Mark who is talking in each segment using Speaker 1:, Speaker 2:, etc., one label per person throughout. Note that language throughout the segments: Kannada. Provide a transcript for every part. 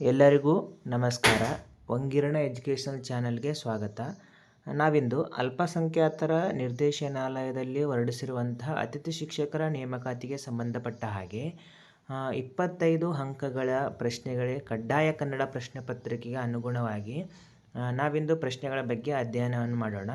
Speaker 1: ಎಲ್ಲರಿಗೂ ನಮಸ್ಕಾರ. ವಂಗಿರಣ ಎಜುಕೇಷನಲ್ ಚಾನಲ್ಗೆ ಸ್ವಾಗತ. ನಾವಿಂದು ಅಲ್ಪಸಂಖ್ಯಾತರ ನಿರ್ದೇಶನಾಲಯದಲ್ಲಿ ಹೊರಡಿಸಿರುವಂತಹ ಅತಿಥಿ ಶಿಕ್ಷಕರ ನೇಮಕಾತಿಗೆ ಸಂಬಂಧಪಟ್ಟ ಹಾಗೆ ಇಪ್ಪತ್ತೈದು ಅಂಕಗಳ ಪ್ರಶ್ನೆಗಳೇ ಕಡ್ಡಾಯ ಕನ್ನಡ ಪ್ರಶ್ನೆ ಪತ್ರಿಕೆಗೆ ಅನುಗುಣವಾಗಿ ನಾವಿಂದು ಪ್ರಶ್ನೆಗಳ ಬಗ್ಗೆ ಅಧ್ಯಯನವನ್ನು ಮಾಡೋಣ.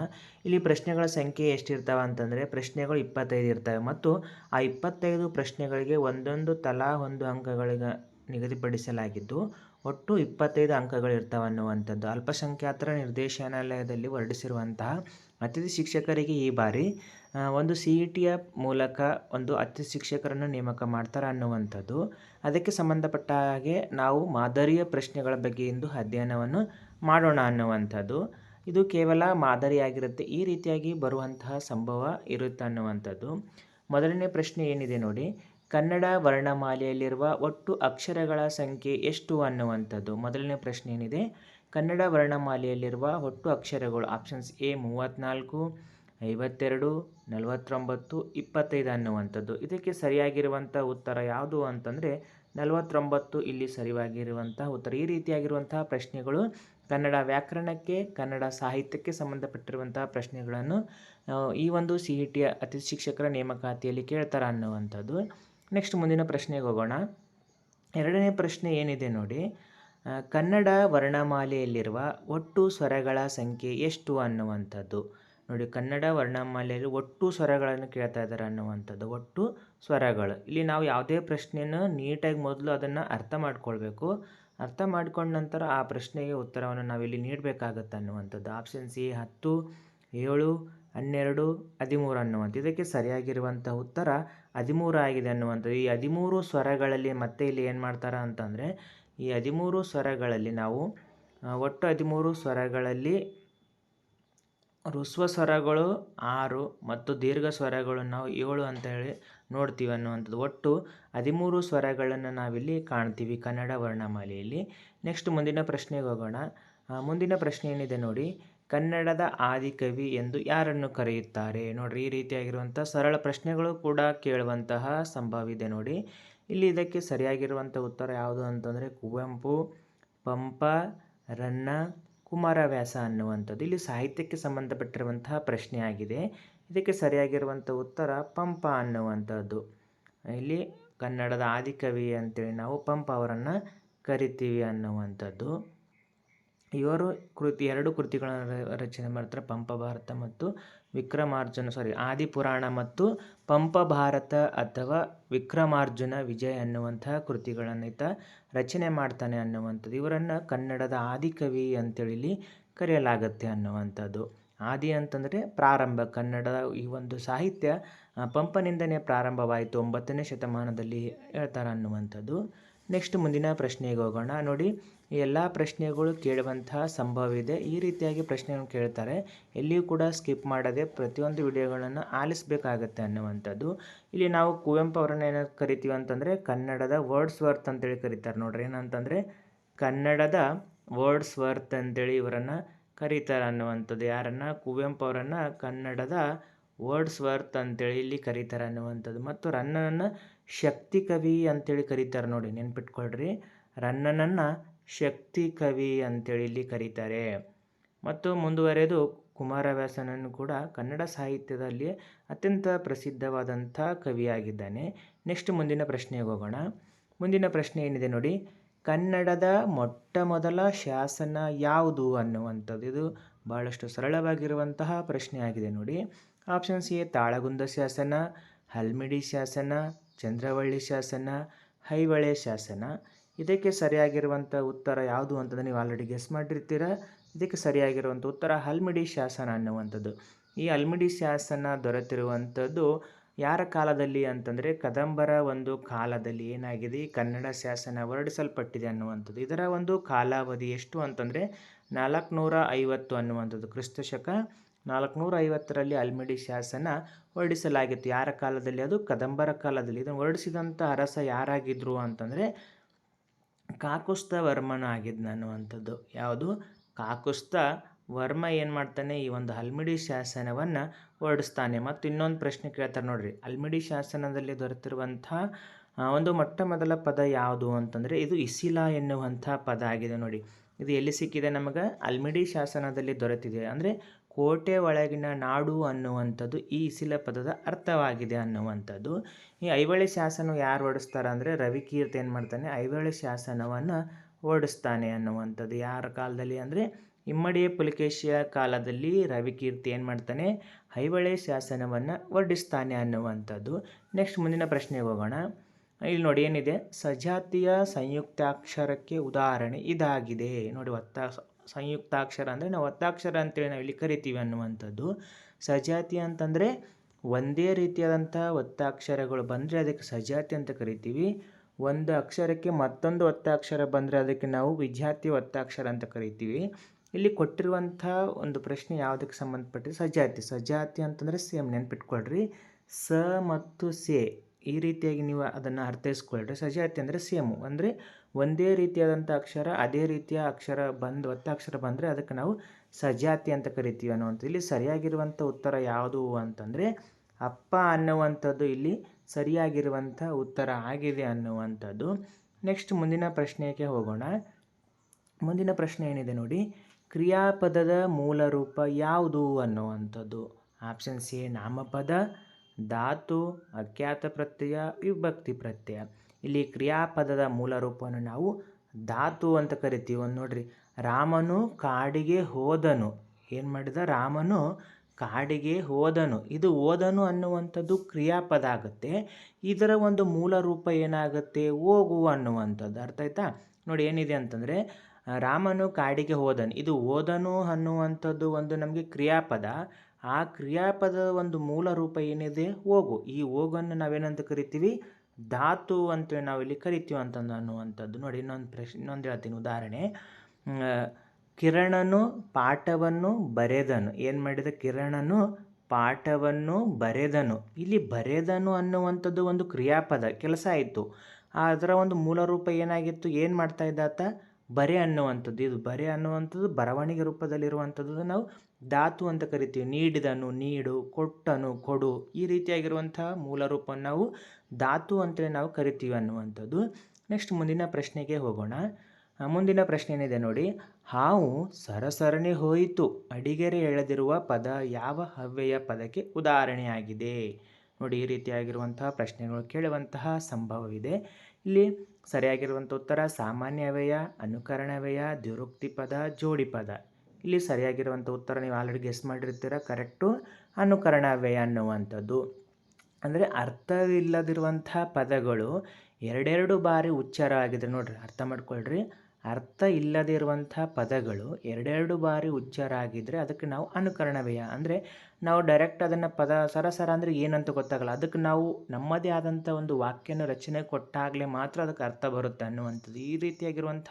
Speaker 1: ಇಲ್ಲಿ ಪ್ರಶ್ನೆಗಳ ಸಂಖ್ಯೆ ಎಷ್ಟಿರ್ತಾವೆ ಅಂತಂದರೆ, ಪ್ರಶ್ನೆಗಳು ಇಪ್ಪತ್ತೈದು ಇರ್ತವೆ. ಮತ್ತು ಆ ಇಪ್ಪತ್ತೈದು ಪ್ರಶ್ನೆಗಳಿಗೆ ಒಂದೊಂದು ತಲಾ ಒಂದು ಅಂಕಗಳಿಗೆ ನಿಗದಿಪಡಿಸಲಾಗಿದ್ದು ಒಟ್ಟು ಇಪ್ಪತ್ತೈದು ಅಂಕಗಳು ಇರ್ತಾವೆ ಅನ್ನುವಂಥದ್ದು. ಅಲ್ಪಸಂಖ್ಯಾತರ ನಿರ್ದೇಶನಾಲಯದಲ್ಲಿ ಹೊರಡಿಸಿರುವಂತಹ ಅತಿಥಿ ಶಿಕ್ಷಕರಿಗೆ ಈ ಬಾರಿ ಒಂದು ಸಿ ಇ ಟಿಯ ಮೂಲಕ ಒಂದು ಅತಿಥಿ ಶಿಕ್ಷಕರನ್ನು ನೇಮಕ ಮಾಡ್ತಾರೆ ಅನ್ನುವಂಥದ್ದು. ಅದಕ್ಕೆ ಸಂಬಂಧಪಟ್ಟ ಹಾಗೆ ನಾವು ಮಾದರಿಯ ಪ್ರಶ್ನೆಗಳ ಬಗ್ಗೆ ಇಂದು ಅಧ್ಯಯನವನ್ನು ಮಾಡೋಣ ಅನ್ನುವಂಥದ್ದು. ಇದು ಕೇವಲ ಮಾದರಿಯಾಗಿರುತ್ತೆ, ಈ ರೀತಿಯಾಗಿ ಬರುವಂತಹ ಸಂಭವ ಇರುತ್ತೆ ಅನ್ನುವಂಥದ್ದು. ಮೊದಲನೇ ಪ್ರಶ್ನೆ ಏನಿದೆ ನೋಡಿ ಕನ್ನಡ ವರ್ಣಮಾಲೆಯಲ್ಲಿರುವ ಒಟ್ಟು ಅಕ್ಷರಗಳ ಸಂಖ್ಯೆ ಎಷ್ಟು ಅನ್ನುವಂಥದ್ದು? ಮೊದಲನೇ ಪ್ರಶ್ನೆ ಏನಿದೆ? ಕನ್ನಡ ವರ್ಣಮಾಲೆಯಲ್ಲಿರುವ ಒಟ್ಟು ಅಕ್ಷರಗಳು ಆಪ್ಷನ್ಸ್ ಎ ಮೂವತ್ತ್ನಾಲ್ಕು ಐವತ್ತೆರಡು, ನಲವತ್ತೊಂಬತ್ತು, ಇಪ್ಪತ್ತೈದು ಅನ್ನುವಂಥದ್ದು. ಇದಕ್ಕೆ ಸರಿಯಾಗಿರುವಂಥ ಉತ್ತರ ಯಾವುದು ಅಂತಂದರೆ ನಲವತ್ತೊಂಬತ್ತು ಇಲ್ಲಿ ಸರಿಯಾಗಿರುವಂತಹ ಉತ್ತರ. ಈ ರೀತಿಯಾಗಿರುವಂತಹ ಪ್ರಶ್ನೆಗಳು ಕನ್ನಡ ವ್ಯಾಕರಣಕ್ಕೆ, ಕನ್ನಡ ಸಾಹಿತ್ಯಕ್ಕೆ ಸಂಬಂಧಪಟ್ಟಿರುವಂತಹ ಪ್ರಶ್ನೆಗಳನ್ನು ಈ ಒಂದು ಸಿ ಇ ಟಿಯ ಅತಿಥಿ ಶಿಕ್ಷಕರ ನೇಮಕಾತಿಯಲ್ಲಿ ಕೇಳ್ತಾರೆ ಅನ್ನುವಂಥದ್ದು. ನೆಕ್ಸ್ಟ್ ಮುಂದಿನ ಪ್ರಶ್ನೆಗೆ ಹೋಗೋಣ. ಎರಡನೇ ಪ್ರಶ್ನೆ ಏನಿದೆ ನೋಡಿ. ಕನ್ನಡ ವರ್ಣಮಾಲೆಯಲ್ಲಿರುವ ಒಟ್ಟು ಸ್ವರಗಳ ಸಂಖ್ಯೆ ಎಷ್ಟು ಅನ್ನುವಂಥದ್ದು? ನೋಡಿ, ಕನ್ನಡ ವರ್ಣಮಾಲೆಯಲ್ಲಿ ಒಟ್ಟು ಸ್ವರಗಳನ್ನು ಕೇಳ್ತಾ ಇದ್ದಾರೆ ಅನ್ನುವಂಥದ್ದು. ಒಟ್ಟು ಸ್ವರಗಳು. ಇಲ್ಲಿ ನಾವು ಯಾವುದೇ ಪ್ರಶ್ನೆಯನ್ನು ನೀಟಾಗಿ ಮೊದಲು ಅದನ್ನು ಅರ್ಥ ಮಾಡ್ಕೊಳ್ಬೇಕು. ಅರ್ಥ ಮಾಡಿಕೊಂಡ ನಂತರ ಆ ಪ್ರಶ್ನೆಗೆ ಉತ್ತರವನ್ನು ನಾವಿಲ್ಲಿ ನೀಡಬೇಕಾಗತ್ತೆ ಅನ್ನುವಂಥದ್ದು. ಆಪ್ಷನ್ ಸಿ ಹತ್ತು, ಏಳು, ಹನ್ನೆರಡು, ಹದಿಮೂರು ಅನ್ನುವಂಥ ಇದಕ್ಕೆ ಸರಿಯಾಗಿರುವಂಥ ಉತ್ತರ ಹದಿಮೂರು ಆಗಿದೆ ಅನ್ನುವಂಥದ್ದು. ಈ ಹದಿಮೂರು ಸ್ವರಗಳಲ್ಲಿ ಮತ್ತೆ ಇಲ್ಲಿ ಏನು ಮಾಡ್ತಾರೆ ಅಂತಂದರೆ, ಈ ಹದಿಮೂರು ಸ್ವರಗಳಲ್ಲಿ ನಾವು ಒಟ್ಟು ಹದಿಮೂರು ಸ್ವರಗಳಲ್ಲಿ ಹ್ರಸ್ವ ಸ್ವರಗಳು ಆರು ಮತ್ತು ದೀರ್ಘ ಸ್ವರಗಳು ನಾವು ಏಳು ಅಂತ ಹೇಳಿ ನೋಡ್ತೀವಿ ಅನ್ನುವಂಥದ್ದು. ಒಟ್ಟು ಹದಿಮೂರು ಸ್ವರಗಳನ್ನು ನಾವಿಲ್ಲಿ ಕಾಣ್ತೀವಿ ಕನ್ನಡ ವರ್ಣಮಾಲೆಯಲ್ಲಿ. ನೆಕ್ಸ್ಟ್ ಮುಂದಿನ ಪ್ರಶ್ನೆಗೆ ಹೋಗೋಣ. ಮುಂದಿನ ಪ್ರಶ್ನೆ ಏನಿದೆ ನೋಡಿ ಕನ್ನಡದ ಆದಿಕವಿ ಎಂದು ಯಾರನ್ನು ಕರೆಯುತ್ತಾರೆ? ನೋಡ್ರಿ, ಈ ರೀತಿಯಾಗಿರುವಂಥ ಸರಳ ಪ್ರಶ್ನೆಗಳು ಕೂಡ ಕೇಳುವಂತಹ ಸಂಭವ ಇದೆ ನೋಡಿ. ಇಲ್ಲಿ ಇದಕ್ಕೆ ಸರಿಯಾಗಿರುವಂಥ ಉತ್ತರ ಯಾವುದು ಅಂತಂದರೆ ಕುವೆಂಪು, ಪಂಪ, ರನ್ನ, ಕುಮಾರವ್ಯಾಸ ಅನ್ನುವಂಥದ್ದು. ಇಲ್ಲಿ ಸಾಹಿತ್ಯಕ್ಕೆ ಸಂಬಂಧಪಟ್ಟಿರುವಂತಹ ಪ್ರಶ್ನೆ ಆಗಿದೆ. ಇದಕ್ಕೆ ಸರಿಯಾಗಿರುವಂಥ ಉತ್ತರ ಪಂಪ ಅನ್ನುವಂಥದ್ದು. ಇಲ್ಲಿ ಕನ್ನಡದ ಆದಿಕವಿ ಅಂತೇಳಿ ನಾವು ಪಂಪ ಅವರನ್ನು ಕರಿತೀವಿ ಅನ್ನುವಂಥದ್ದು. ಇವರು ಕೃತಿ, ಎರಡು ಕೃತಿಗಳನ್ನು ರಚನೆ ಮಾಡ್ತಾರೆ. ಪಂಪ ಭಾರತ ಮತ್ತು ವಿಕ್ರಮಾರ್ಜುನ ಸಾರಿ ಆದಿಪುರಾಣ ಮತ್ತು ಪಂಪ ಭಾರತ ಅಥವಾ ವಿಕ್ರಮಾರ್ಜುನ ವಿಜಯ ಅನ್ನುವಂತಹ ಕೃತಿಗಳನ್ನು ಈತ ರಚನೆ ಮಾಡ್ತಾನೆ ಅನ್ನುವಂಥದ್ದು. ಇವರನ್ನು ಕನ್ನಡದ ಆದಿಕವಿ ಅಂತೇಳಿ ಕರೆಯಲಾಗುತ್ತೆ ಅನ್ನುವಂಥದ್ದು. ಆದಿ ಅಂತಂದರೆ ಪ್ರಾರಂಭ. ಕನ್ನಡದ ಈ ಒಂದು ಸಾಹಿತ್ಯ ಪಂಪನಿಂದನೇ ಪ್ರಾರಂಭವಾಯಿತು. ಒಂಬತ್ತನೇ ಶತಮಾನದಲ್ಲಿ ಹೇಳ್ತಾರೆ ಅನ್ನುವಂಥದ್ದು. ನೆಕ್ಸ್ಟ್ ಮುಂದಿನ ಪ್ರಶ್ನೆಗೆ ಹೋಗೋಣ. ನೋಡಿ ಎಲ್ಲ ಪ್ರಶ್ನೆಗಳು ಕೇಳುವಂತಹ ಸಂಭವ ಇದೆ ಈ ರೀತಿಯಾಗಿ ಪ್ರಶ್ನೆಗಳನ್ನು ಕೇಳ್ತಾರೆ. ಎಲ್ಲಿಯೂ ಕೂಡ ಸ್ಕಿಪ್ ಮಾಡದೆ ಪ್ರತಿಯೊಂದು ವಿಡಿಯೋಗಳನ್ನು ಆಲಿಸಬೇಕಾಗತ್ತೆ ಅನ್ನುವಂಥದ್ದು. ಇಲ್ಲಿ ನಾವು ಕುವೆಂಪು ಅವರನ್ನ ಏನಾದ್ರು ಕರಿತೀವಿ ಅಂತಂದರೆ ಕನ್ನಡದ ವರ್ಡ್ಸ್ ವರ್ತ್ ಅಂತೇಳಿ ಕರೀತಾರೆ ನೋಡ್ರಿ. ಏನಂತಂದರೆ ಕನ್ನಡದ ವರ್ಡ್ಸ್ ವರ್ತ್ ಅಂತೇಳಿ ಇವರನ್ನು ಕರೀತಾರೆ ಅನ್ನುವಂಥದ್ದು. ಯಾರನ್ನು? ಕುವೆಂಪು ಅವರನ್ನು ಕನ್ನಡದ ವರ್ಡ್ಸ್ ವರ್ತ್ ಅಂತೇಳಿ ಇಲ್ಲಿ ಕರೀತಾರೆ ಅನ್ನುವಂಥದ್ದು. ಮತ್ತು ರನ್ನನನ್ನು ಶಕ್ತಿ ಕವಿ ಅಂತೇಳಿ ಕರೀತಾರೆ ನೋಡಿ ನೆನ್ಪಿಟ್ಕೊಳ್ರಿ. ರನ್ನನನ್ನು ಶಕ್ತಿ ಕವಿ ಅಂತೇಳಿ ಇಲ್ಲಿ ಕರೀತಾರೆ. ಮತ್ತು ಮುಂದುವರೆದು ಕುಮಾರವ್ಯಾಸನನ್ನು ಕೂಡ ಕನ್ನಡ ಸಾಹಿತ್ಯದಲ್ಲಿ ಅತ್ಯಂತ ಪ್ರಸಿದ್ಧವಾದಂಥ ಕವಿಯಾಗಿದ್ದಾನೆ. ನೆಕ್ಸ್ಟ್ ಮುಂದಿನ ಪ್ರಶ್ನೆಗೆ ಹೋಗೋಣ. ಮುಂದಿನ ಪ್ರಶ್ನೆ ಏನಿದೆ ನೋಡಿ. ಕನ್ನಡದ ಮೊಟ್ಟ ಮೊದಲ ಶಾಸನ ಯಾವುದು ಅನ್ನುವಂಥದ್ದು. ಇದು ಭಾಳಷ್ಟು ಸರಳವಾಗಿರುವಂತಹ ಪ್ರಶ್ನೆ ಆಗಿದೆ ನೋಡಿ. ಆಪ್ಷನ್ಸ್ ಎ ತಾಳಗುಂದ ಶಾಸನ, ಹಲ್ಮಿಡಿ ಶಾಸನ, ಚಂದ್ರವಳ್ಳಿ ಶಾಸನ, ಹೈವಳೆ ಶಾಸನ. ಇದಕ್ಕೆ ಸರಿಯಾಗಿರುವಂಥ ಉತ್ತರ ಯಾವುದು ಅಂತಂದರೆ ನೀವು ಆಲ್ರೆಡಿ ಗೆಸ್ ಮಾಡಿರ್ತೀರ. ಇದಕ್ಕೆ ಸರಿಯಾಗಿರುವಂಥ ಉತ್ತರ ಹಲ್ಮಿಡಿ ಶಾಸನ ಅನ್ನುವಂಥದ್ದು. ಈ ಹಲ್ಮಿಡಿ ಶಾಸನ ದೊರೆತಿರುವಂಥದ್ದು ಯಾರ ಕಾಲದಲ್ಲಿ ಅಂತಂದರೆ ಕದಂಬರ ಒಂದು ಕಾಲದಲ್ಲಿ ಏನಾಗಿದೆ? ಈ ಕನ್ನಡ ಶಾಸನ ಹೊರಡಿಸಲ್ಪಟ್ಟಿದೆ ಅನ್ನುವಂಥದ್ದು. ಇದರ ಒಂದು ಕಾಲಾವಧಿ ಎಷ್ಟು ಅಂತಂದರೆ ನಾಲ್ಕುನೂರ ಐವತ್ತು ಅನ್ನುವಂಥದ್ದು. ಕ್ರಿಸ್ತ ಶಕ ನಾಲ್ಕುನೂರ ಐವತ್ತರಲ್ಲಿ ಅಲ್ಮಿಡಿ ಶಾಸನ ಹೊರಡಿಸಲಾಗಿತ್ತು. ಯಾರ ಕಾಲದಲ್ಲಿ? ಅದು ಕದಂಬರ ಕಾಲದಲ್ಲಿ. ಇದನ್ನು ಹೊರಡಿಸಿದಂಥ ಅರಸ ಯಾರಾಗಿದ್ದರು ಅಂತಂದರೆ ಕಾಕುಸ್ತ ವರ್ಮನ ಆಗಿದ್ದು ಅನ್ನುವಂಥದ್ದು ಯಾವುದು? ಕಾಕುಸ್ತ ವರ್ಮ ಏನು ಮಾಡ್ತಾನೆ? ಈ ಒಂದು ಹಲ್ಮಿಡಿ ಶಾಸನವನ್ನು ಹೊರಡಿಸ್ತಾನೆ. ಮತ್ತು ಇನ್ನೊಂದು ಪ್ರಶ್ನೆ ಕೇಳ್ತಾರೆ ನೋಡಿರಿ. ಹಲ್ಮಿಡಿ ಶಾಸನದಲ್ಲಿ ದೊರೆತಿರುವಂಥ ಒಂದು ಮೊಟ್ಟ ಮೊದಲ ಪದ ಯಾವುದು ಅಂತಂದರೆ ಇದು ಇಸಿಲ ಎನ್ನುವಂಥ ಪದ ಆಗಿದೆ ನೋಡಿ. ಇದು ಎಲ್ಲಿ ಸಿಕ್ಕಿದೆ ನಮಗೆ? ಅಲ್ಮಿಡಿ ಶಾಸನದಲ್ಲಿ ದೊರೆತಿದೆ. ಅಂದರೆ ಕೋಟೆ ಒಳಗಿನ ನಾಡು ಅನ್ನುವಂಥದ್ದು ಈ ಇಸಿಲ ಪದದ ಅರ್ಥವಾಗಿದೆ ಅನ್ನುವಂಥದ್ದು. ಈ ಐವಳೆ ಶಾಸನ ಯಾರು ಹೊಡಿಸ್ತಾರೆ ಅಂದರೆ ರವಿಕೀರ್ತಿ ಏನು ಮಾಡ್ತಾನೆ? ಐವಳೆ ಶಾಸನವನ್ನು ಓಡಿಸ್ತಾನೆ ಅನ್ನುವಂಥದ್ದು. ಯಾರ ಕಾಲದಲ್ಲಿ ಅಂದರೆ ಇಮ್ಮಡಿ ಪುಲಿಕೇಶಿಯ ಕಾಲದಲ್ಲಿ ರವಿಕೀರ್ತಿ ಏನು ಮಾಡ್ತಾನೆ? ಐವಳೆ ಶಾಸನವನ್ನು ಹೊರಡಿಸ್ತಾನೆ ಅನ್ನುವಂಥದ್ದು. ನೆಕ್ಸ್ಟ್ ಮುಂದಿನ ಪ್ರಶ್ನೆಗೆ ಹೋಗೋಣ. ಇಲ್ಲಿ ನೋಡಿ ಏನಿದೆ? ಸಜಾತಿಯ ಸಂಯುಕ್ತಾಕ್ಷರಕ್ಕೆ ಉದಾಹರಣೆ ಇದಾಗಿದೆ. ನೋಡಿ ಒತ್ತ ಸಂಯುಕ್ತಾಕ್ಷರ ಅಂದರೆ ನಾವು ಒತ್ತಾಕ್ಷರ ಅಂತೇಳಿ ನಾವು ಇಲ್ಲಿ ಕರಿತೀವಿ ಅನ್ನುವಂಥದ್ದು. ಸಜಾತಿ ಅಂತಂದರೆ ಒಂದೇ ರೀತಿಯಾದಂಥ ಒತ್ತಾಕ್ಷರಗಳು ಬಂದರೆ ಅದಕ್ಕೆ ಸಜಾತಿ ಅಂತ ಕರಿತೀವಿ. ಒಂದು ಅಕ್ಷರಕ್ಕೆ ಮತ್ತೊಂದು ಒತ್ತಾಕ್ಷರ ಬಂದರೆ ಅದಕ್ಕೆ ನಾವು ವಿಜಾತಿ ಒತ್ತಾಕ್ಷರ ಅಂತ ಕರಿತೀವಿ. ಇಲ್ಲಿ ಕೊಟ್ಟಿರುವಂಥ ಒಂದು ಪ್ರಶ್ನೆ ಯಾವುದಕ್ಕೆ ಸಂಬಂಧಪಟ್ಟಿದೆ? ಸಜಾತಿ. ಸಜಾತಿ ಅಂತಂದರೆ ಸೇಮ್ ನೆನ್ಪಿಟ್ಕೊಳ್ರಿ. ಸ ಮತ್ತು ಸೆ ಈ ರೀತಿಯಾಗಿ ನೀವು ಅದನ್ನು ಅರ್ಥೈಸ್ಕೊಳ್ರಿ. ಸಜಾತಿ ಅಂದರೆ ಸೇಮು. ಅಂದರೆ ಒಂದೇ ರೀತಿಯಾದಂಥ ಅಕ್ಷರ, ಅದೇ ರೀತಿಯ ಅಕ್ಷರ ಬಂದು ಒತ್ತಕ್ಷರ ಬಂದರೆ ಅದಕ್ಕೆ ನಾವು ಸಜಾತಿ ಅಂತ ಕರಿತೀವಿ ಅನ್ನುವಂಥದ್ದು. ಇಲ್ಲಿ ಸರಿಯಾಗಿರುವಂಥ ಉತ್ತರ ಯಾವುದು ಅಂತಂದರೆ ಅಪ್ಪ ಅನ್ನುವಂಥದ್ದು ಇಲ್ಲಿ ಸರಿಯಾಗಿರುವಂಥ ಉತ್ತರ ಆಗಿದೆ ಅನ್ನುವಂಥದ್ದು. ನೆಕ್ಸ್ಟ್ ಮುಂದಿನ ಪ್ರಶ್ನೆಗೆ ಹೋಗೋಣ. ಮುಂದಿನ ಪ್ರಶ್ನೆ ಏನಿದೆ ನೋಡಿ, ಕ್ರಿಯಾಪದದ ಮೂಲ ರೂಪ ಯಾವುದು ಅನ್ನುವಂಥದ್ದು. ಆಪ್ಷನ್ ಸಿ ನಾಮಪದ, ಧಾತು, ಅಖ್ಯಾತ ಪ್ರತ್ಯಯ, ವಿಭಕ್ತಿ ಪ್ರತ್ಯಯ. ಇಲ್ಲಿ ಕ್ರಿಯಾಪದದ ಮೂಲ ರೂಪವನ್ನು ನಾವು ಧಾತು ಅಂತ ಕರಿತೀವಿ. ಒಂದು ನೋಡ್ರಿ, ರಾಮನು ಕಾಡಿಗೆ ಹೋದನು. ಏನು ಮಾಡಿದ? ರಾಮನು ಕಾಡಿಗೆ ಹೋದನು. ಇದು ಓದನು ಅನ್ನುವಂಥದ್ದು ಕ್ರಿಯಾಪದ ಆಗುತ್ತೆ. ಇದರ ಒಂದು ಮೂಲ ರೂಪ ಏನಾಗುತ್ತೆ? ಹೋಗು ಅನ್ನುವಂಥದ್ದು. ಅರ್ಥ ಆಯ್ತಾ? ನೋಡಿ ಏನಿದೆ ಅಂತಂದರೆ, ರಾಮನು ಕಾಡಿಗೆ ಹೋದನು. ಇದು ಓದನು ಅನ್ನುವಂಥದ್ದು ಒಂದು ನಮಗೆ ಕ್ರಿಯಾಪದ. ಆ ಕ್ರಿಯಾಪದದ ಒಂದು ಮೂಲ ರೂಪ ಏನಿದೆ? ಹೋಗು. ಈ ಹೋಗನ್ನು ನಾವೇನಂತ ಕರಿತೀವಿ? ಧಾತು ಅಂತ ನಾವಿಲ್ಲಿ ಕರಿತೀವಿ ಅಂತಂದು ಅನ್ನುವಂಥದ್ದು. ನೋಡಿ, ಇನ್ನೊಂದು ಪ್ರಶ್ನೆ ಇನ್ನೊಂದು ಹೇಳ್ತೀನಿ. ಉದಾಹರಣೆ ಕಿರಣನು ಪಾಠವನ್ನು ಬರೆದನು. ಏನು ಮಾಡಿದ? ಕಿರಣನು ಪಾಠವನ್ನು ಬರೆದನು. ಇಲ್ಲಿ ಬರೆದನು ಅನ್ನುವಂಥದ್ದು ಒಂದು ಕ್ರಿಯಾಪದ, ಕೆಲಸ ಆಯಿತು. ಅದರ ಒಂದು ಮೂಲ ರೂಪ ಏನಾಗಿತ್ತು? ಏನು ಮಾಡ್ತಾ ಇದ್ದ ಆತ? ಬರೆ ಅನ್ನುವಂಥದ್ದು. ಇದು ಬರೆ ಅನ್ನುವಂಥದ್ದು, ಬರವಣಿಗೆ ರೂಪದಲ್ಲಿರುವಂಥದ್ದು ನಾವು ಧಾತು ಅಂತ ಕರಿತೀವಿ. ನೀಡಿದನು, ನೀಡು, ಕೊಟ್ಟನು, ಕೊಡು ಈ ರೀತಿಯಾಗಿರುವಂತಹ ಮೂಲ ರೂಪವನ್ನು ನಾವು ಧಾತು ಅಂತೇಳಿ ನಾವು ಕರಿತೀವಿ ಅನ್ನುವಂಥದ್ದು. ನೆಕ್ಸ್ಟ್ ಮುಂದಿನ ಪ್ರಶ್ನೆಗೆ ಹೋಗೋಣ. ಮುಂದಿನ ಪ್ರಶ್ನೆ ಏನಿದೆ ನೋಡಿ. ಹಾವು ಸರಸರಣೆ ಹೋಯಿತು. ಅಡಿಗೆರೆ ಎಳೆದಿರುವ ಪದ ಯಾವ ಹವ್ಯಯ ಪದಕ್ಕೆ ಉದಾಹರಣೆಯಾಗಿದೆ? ನೋಡಿ, ಈ ರೀತಿಯಾಗಿರುವಂತಹ ಪ್ರಶ್ನೆಗಳು ಕೇಳುವಂತಹ ಸಂಭವವಿದೆ. ಇಲ್ಲಿ ಸರಿಯಾಗಿರುವಂಥ ಉತ್ತರ ಸಾಮಾನ್ಯ ವ್ಯಯ ಅನುಕರಣ ವ್ಯಯ ದ್ವಿರುಕ್ತಿ ಪದ ಜೋಡಿ ಪದ ಇಲ್ಲಿ ಸರಿಯಾಗಿರುವಂಥ ಉತ್ತರ ನೀವು ಆಲ್ರೆಡಿ ಗೆಸ್ ಮಾಡಿರ್ತೀರ. ಕರೆಕ್ಟು ಅನುಕರಣ ವ್ಯಯ ಅನ್ನುವಂಥದ್ದು. ಅಂದರೆ ಅರ್ಥವಿಲ್ಲದಿರುವಂಥ ಪದಗಳು ಎರಡೆರಡು ಬಾರಿ ಉಚ್ಚಾರ ಆಗಿದೆ ನೋಡ್ರಿ, ಅರ್ಥ ಮಾಡ್ಕೊಳ್ರಿ. ಅರ್ಥ ಇಲ್ಲದಿರುವಂಥ ಪದಗಳು ಎರಡೆರಡು ಬಾರಿ ಉಚ್ಚಾರ ಆಗಿದ್ದರೆ ಅದಕ್ಕೆ ನಾವು ಅನುಕರಣ ವ್ಯಯ ಅಂದರೆ ನಾವು ಡೈರೆಕ್ಟ್ ಅದನ್ನು ಪದ ಸರಸರ ಅಂದರೆ ಏನಂತ ಗೊತ್ತಾಗಲ್ಲ. ಅದಕ್ಕೆ ನಾವು ನಮ್ಮದೇ ಆದಂಥ ಒಂದು ವಾಕ್ಯನ ರಚನೆ ಕೊಟ್ಟಾಗಲೇ ಮಾತ್ರ ಅದಕ್ಕೆ ಅರ್ಥ ಬರುತ್ತೆ ಅನ್ನುವಂಥದ್ದು. ಈ ರೀತಿಯಾಗಿರುವಂಥ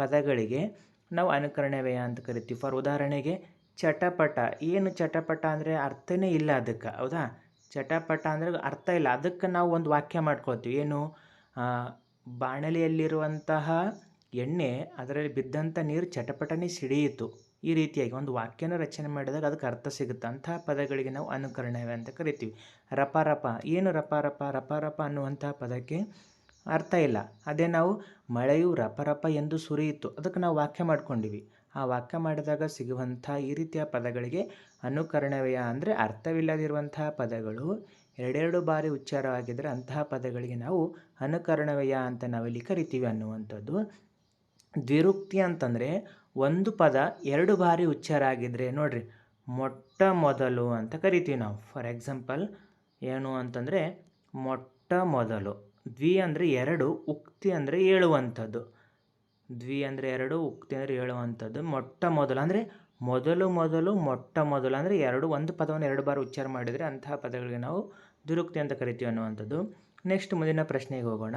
Speaker 1: ಪದಗಳಿಗೆ ನಾವು ಅನುಕರಣ ವ್ಯಯ ಅಂತ ಕರಿತೀವಿ. ಫಾರ್ ಉದಾಹರಣೆಗೆ, ಚಟಪಟ. ಏನು ಚಟಪಟ ಅಂದರೆ ಅರ್ಥನೇ ಇಲ್ಲ ಅದಕ್ಕೆ, ಹೌದಾ? ಚಟಪಟ ಅಂದ್ರೆ ಅರ್ಥ ಇಲ್ಲ. ಅದಕ್ಕೆ ನಾವು ಒಂದು ವಾಕ್ಯ ಮಾಡ್ಕೊಳ್ತೀವಿ. ಏನು? ಬಾಣಲಿಯಲ್ಲಿರುವಂತಹ ಎಣ್ಣೆ, ಅದರಲ್ಲಿ ಬಿದ್ದಂಥ ನೀರು ಚಟಪಟನೆ ಸಿಡಿಯಿತು. ಈ ರೀತಿಯಾಗಿ ಒಂದು ವಾಕ್ಯನ ರಚನೆ ಮಾಡಿದಾಗ ಅದಕ್ಕೆ ಅರ್ಥ ಸಿಗುತ್ತೆ. ಅಂತಹ ಪದಗಳಿಗೆ ನಾವು ಅನುಕರಣೆ ಅಂತ ಕರಿತೀವಿ. ರಪ ರಪ. ಏನು ರಪಾರಪ ರಪಾರಪ ರಪ ರಪ ಅನ್ನುವಂತಹ ಪದಕ್ಕೆ ಅರ್ಥ ಇಲ್ಲ. ಅದೇ ನಾವು ಮಳೆಯು ರಪರಪ ರಪ ಎಂದು ಸುರಿಯಿತು. ಅದಕ್ಕೆ ನಾವು ವಾಕ್ಯ ಮಾಡ್ಕೊಂಡಿವಿ. ಆ ವಾಕ್ಯ ಮಾಡಿದಾಗ ಸಿಗುವಂಥ ಈ ರೀತಿಯ ಪದಗಳಿಗೆ ಅನುಕರಣವ್ಯಯ ಅಂದರೆ ಅರ್ಥವಿಲ್ಲದಿರುವಂತಹ ಪದಗಳು. ಎರಡೆರಡು ಬಾರಿ ಉಚ್ಚಾರವಾಗಿದ್ದರೆ ಅಂತಹ ಪದಗಳಿಗೆ ನಾವು ಅನುಕರಣವ್ಯಯ ಅಂತ ನಾವಿಲ್ಲಿ ಕರಿತೀವಿ ಅನ್ನುವಂಥದ್ದು. ದ್ವಿರುಕ್ತಿ ಅಂತಂದರೆ ಒಂದು ಪದ ಎರಡು ಬಾರಿ ಉಚ್ಚಾರ ಆಗಿದ್ರೆ ನೋಡ್ರಿ ಮೊಟ್ಟ ಮೊದಲು ಅಂತ ಕರಿತೀವಿ ನಾವು. ಫಾರ್ ಎಕ್ಸಾಂಪಲ್ ಏನು ಅಂತಂದರೆ ಮೊಟ್ಟ ಮೊದಲು. ದ್ವಿ ಅಂದರೆ ಎರಡು, ಉಕ್ತಿ ಅಂದರೆ ಹೇಳುವಂಥದ್ದು ದ್ವಿ ಅಂದರೆ ಎರಡು, ಉಕ್ತಿ ಅಂದರೆ ಹೇಳುವಂಥದ್ದು ಮೊಟ್ಟ ಮೊದಲು ಅಂದರೆ ಮೊದಲು ಮೊದಲು ಮೊಟ್ಟ ಮೊದಲು ಅಂದರೆ ಎರಡು, ಒಂದು ಪದವನ್ನು ಎರಡು ಬಾರಿ ಉಚ್ಚಾರ ಮಾಡಿದರೆ ಅಂತಹ ಪದಗಳಿಗೆ ನಾವು ದುರುಕ್ತಿ ಅಂತ ಕರಿತೀವಿ ಅನ್ನುವಂಥದ್ದು. ನೆಕ್ಸ್ಟ್ ಮುಂದಿನ ಪ್ರಶ್ನೆಗೆ ಹೋಗೋಣ.